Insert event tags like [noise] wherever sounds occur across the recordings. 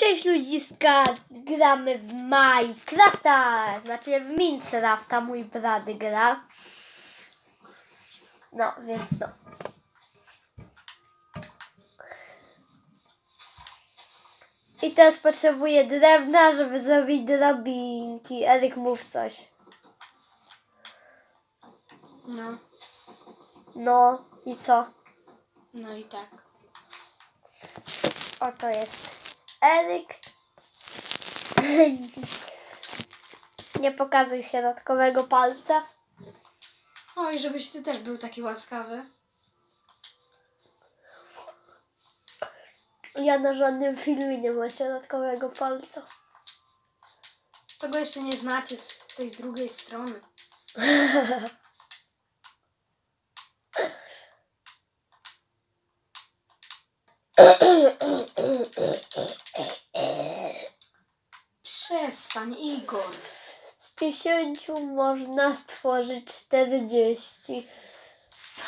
Cześć ludziska, gramy w Minecrafta, znaczy w Minecrafta mój brat gra. No, więc no. I teraz potrzebuję drewna, żeby zrobić drabinki. Eryk, mów coś. No, No, i co? no i tak. Oto jest Eryk. [laughs] Nie pokazuj środkowego palca. Oj, żebyś ty też był taki łaskawy. Ja na żadnym filmie nie mam środkowego palca. Tego jeszcze nie znacie z tej drugiej strony. [laughs] Przestań, Igor. Z 10 można stworzyć 40. Co?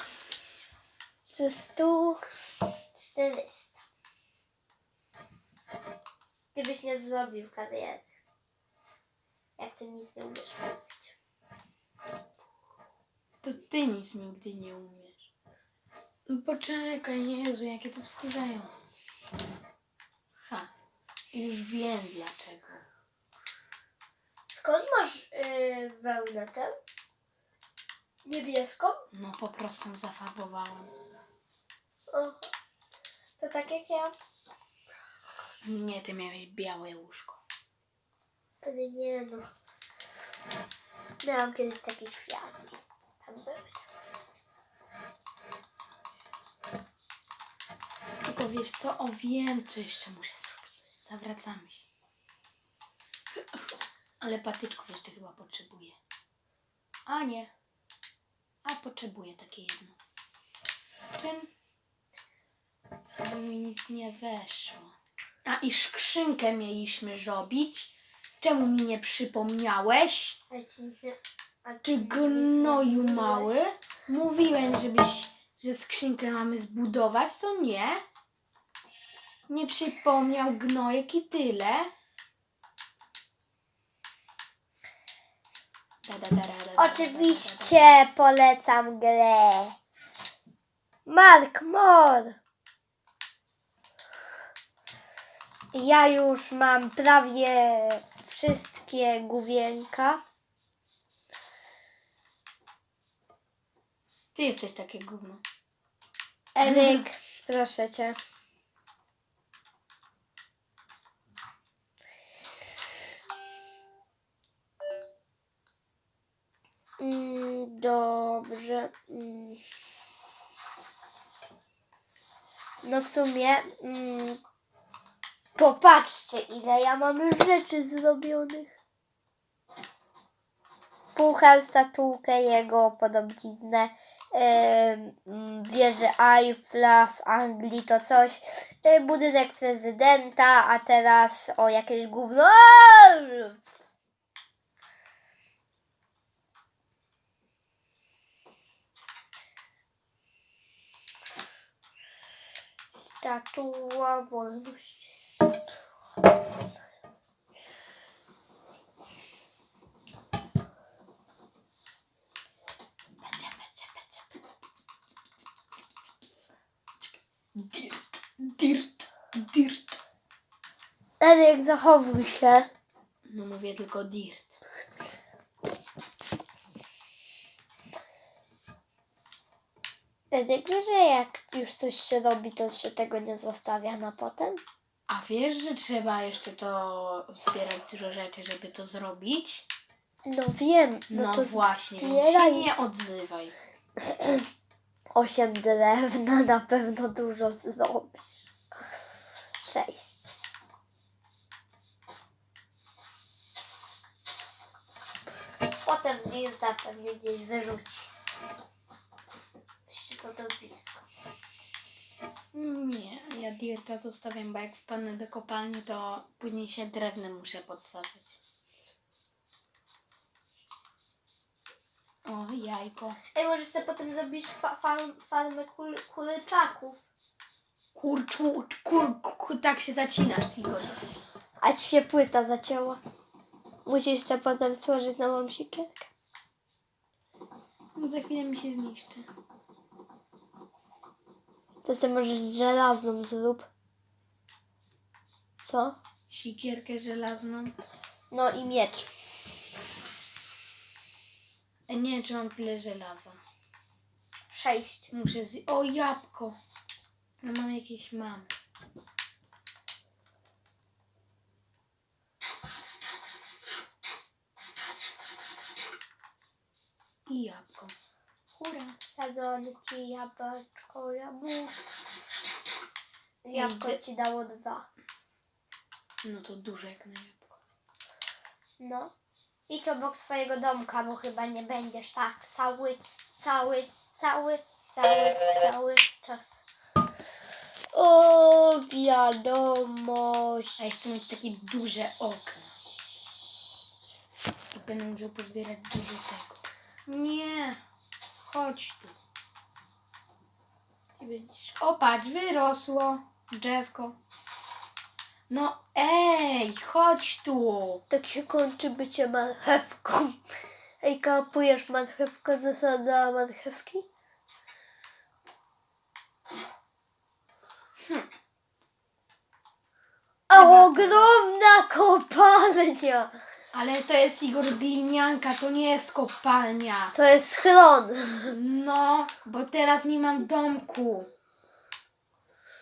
Ze 100 400. Ty byś nie zrobił kariery. Jak ty nic nie umiesz mówić. To ty nic nigdy nie umiesz. No Poczekaj, Jezu, jakie to wkurzają. Ha, już wiem dlaczego. Skąd masz yy, wełnę tę? Niebieską? No po prostu ją zafarbowałem. Aha. To tak jak ja. Nie, ty miałeś białe łóżko. Ale nie no. Miałam kiedyś taki świat. Tam były. Tylko wiesz co, o wiem, co jeszcze muszę zrobić. Zawracamy się. Ale patyczków jeszcze chyba potrzebuję. A nie. A potrzebuję takie jedno. Czym? Żeby mi nic nie weszło. A i skrzynkę mieliśmy robić. Czemu mi nie przypomniałeś? Czy gnoju mały? Mówiłem, żebyś, że skrzynkę mamy zbudować, to nie. Nie przypomniał gnojek i tyle. Oczywiście polecam grę. Mark Mor. Ja już mam prawie wszystkie główienka. Ty jesteś takie gówno. Eryk, proszę cię. Mm, Dobrze. Mm. No w sumie mm, popatrzcie ile ja mam rzeczy zrobionych. Puchar, statułkę, jego podobiznę, em, mm, wieżę Eiffla w Anglii to coś, e, budynek prezydenta, a teraz o jakieś gówno. Statua wolności. Dirt, dirt, dirt. Eryk, zachowuj się. No mówię tylko dirt. Wie, że jak już coś się robi, to się tego nie zostawia na potem? A wiesz, że trzeba jeszcze to zbierać dużo rzeczy, żeby to zrobić? No wiem, no, No, to właśnie, więc się zbieraj. nie odzywaj. [clears throat] Osiem drewna na pewno dużo zrobisz. Sześć. Potem Dirta pewnie gdzieś wyrzuci. Środowisko. Nie, ja dirta zostawiam, bo jak wpadnę do kopalni, to później się drewnem muszę podsadzać. O, jajko. Ej, możesz sobie potem zrobić fa- farm, farmę kul- kurczaków. Kurczu, kur, kur, tak się zacinasz, Igor. A ci się płyta zacięła. Musisz to potem stworzyć nową siekierkę. No za chwilę mi się zniszczy. To ty możesz z żelazną zrób. Co? Sikierkę żelazną. No i miecz. E, nie wiem, czy mam tyle żelaza. Sześć. Muszę z... O, jabłko. No mam jakieś mam. I jabłko. Hura. Sadzonki, jabłko. Jabłko Idę. ci dało dwa. No to duże jak na jabłko. No. Idź obok swojego domka, bo chyba nie będziesz tak cały, cały, cały, cały, cały czas. O, wiadomość. A ja chcę mieć takie duże okna. I będę musiał pozbierać dużo tego. Chodź tu. Ty będziesz... O, patrz, wyrosło drzewko. No ej, chodź tu. Tak się kończy bycie marchewką. Ej, kapujesz marchewkę, zasadzała marchewki? A ogromna kopalnia! Ale to jest Igor glinianka, to nie jest kopalnia. To jest schron. No, bo teraz nie mam domku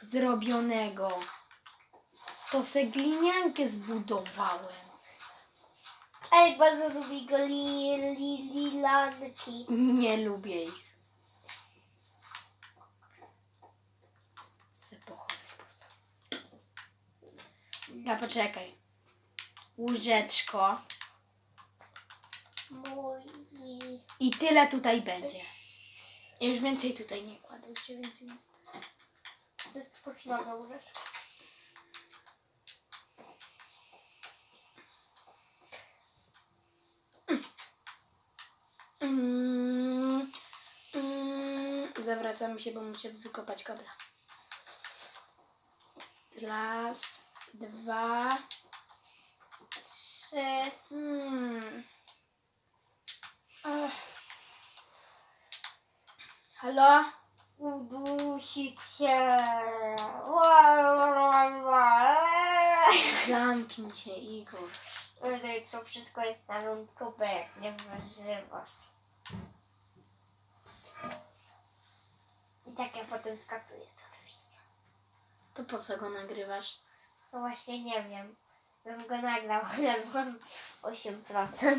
zrobionego. To se gliniankę zbudowałem. Ej, bardzo lubi go li, li, lilanki. Nie lubię ich. Se pochodnie postawię. Ja poczekaj. Łóżeczko. Mój. I tyle tutaj będzie. Już więcej tutaj nie kładę, już się więcej nie stało. Chcę stworzyć nowe łóżeczko. Mm, mm, zawracamy się, bo muszę wykopać kobla. Raz, dwa, Trzy. Hmm. Ach. Halo? Ła. Zamknij się, Igor. To wszystko jest na rundkupę, jak nie wyżywasz. I tak ja potem skasuję to. To po co go nagrywasz? No właśnie nie wiem. Bym go nagrał, [laughs] ale mam 8%.